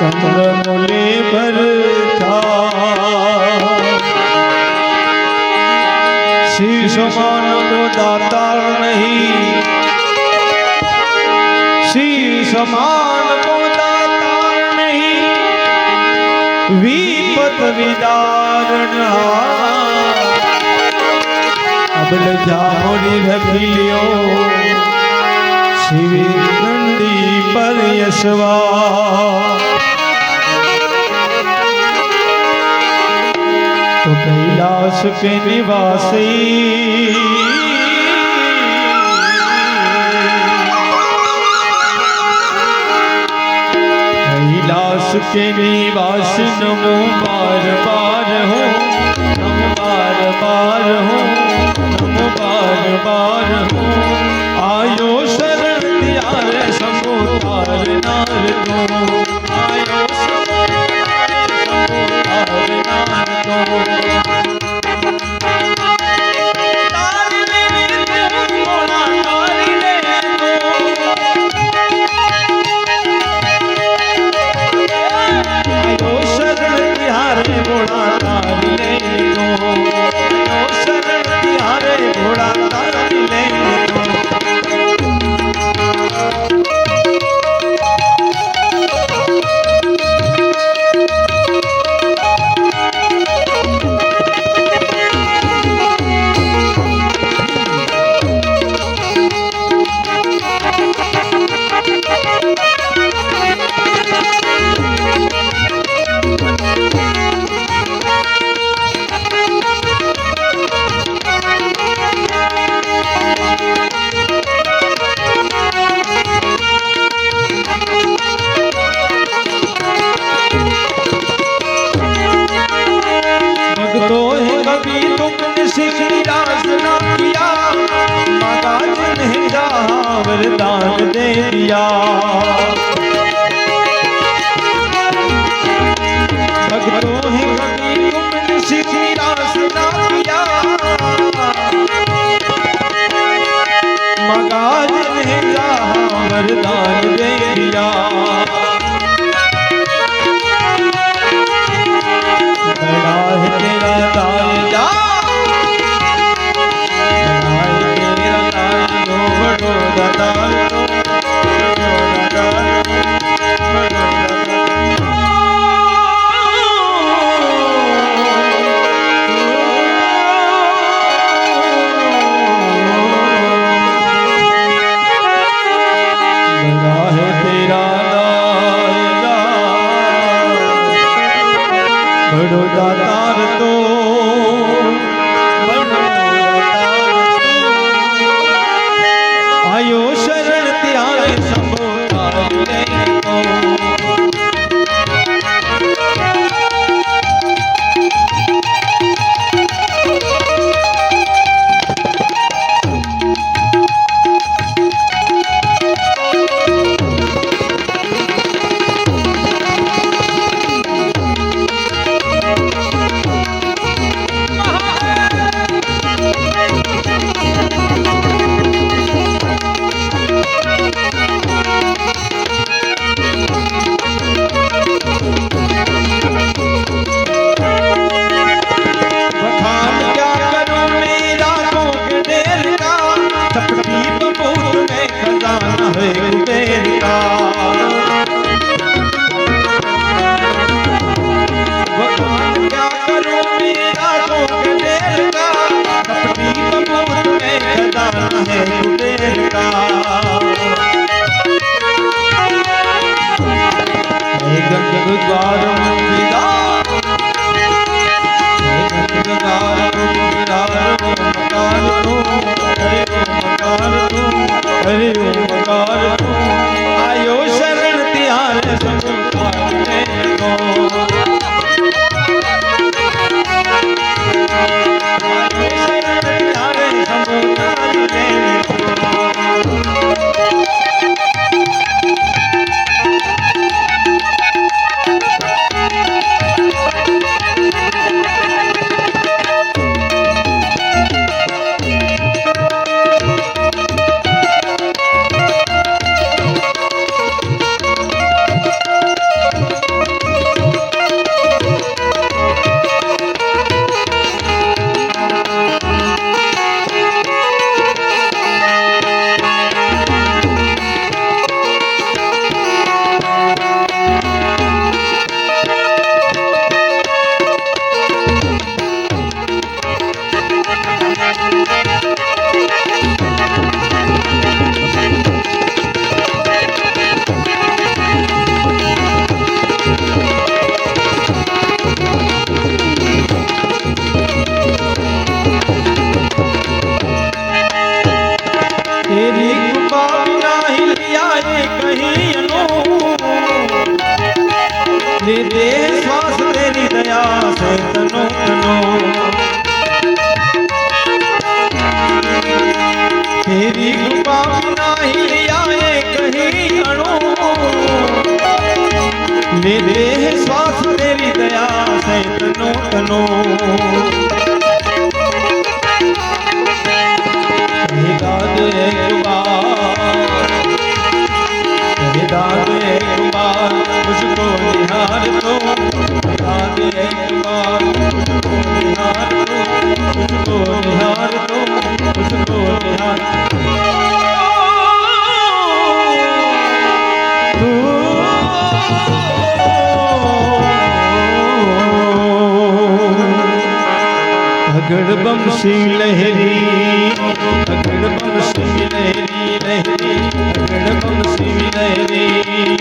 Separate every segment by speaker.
Speaker 1: ચંદ્રમુલે ભરતા શીશમાન તો દાતાર નહીં શીશમાન તો દાતાર નહીં વિપત વિદારણ અબલ જામોરી રખી શિવ નંદી પર યશવા નિવાસ કે નિવાસી કૈલાસ કે નિવાસ નમો બાર બાર હો નમ બાર બાર હો નમ બાર બાર હો આય फसला किया माता जी ने वरदान दे दिया। Senhor. ले दे श्वास तेरी दया से तनो तनो तेरी कृपा बिना ही आए कहीं अणु ले दे श्वास तेरी दया से तनो तनो નિહાર મુજકો નિહાર અગળ બમશી લહેરી અગળ બમશી લહેરી લહેરી અગળ બમશી લહેરી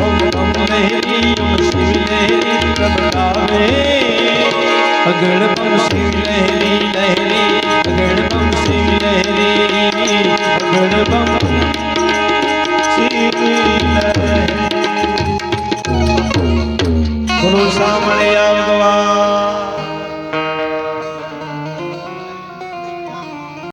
Speaker 1: ઓમ ઓમ લહેરી ઓમ શિવ લહેરી પ્રગટાવે અગળ લહેરી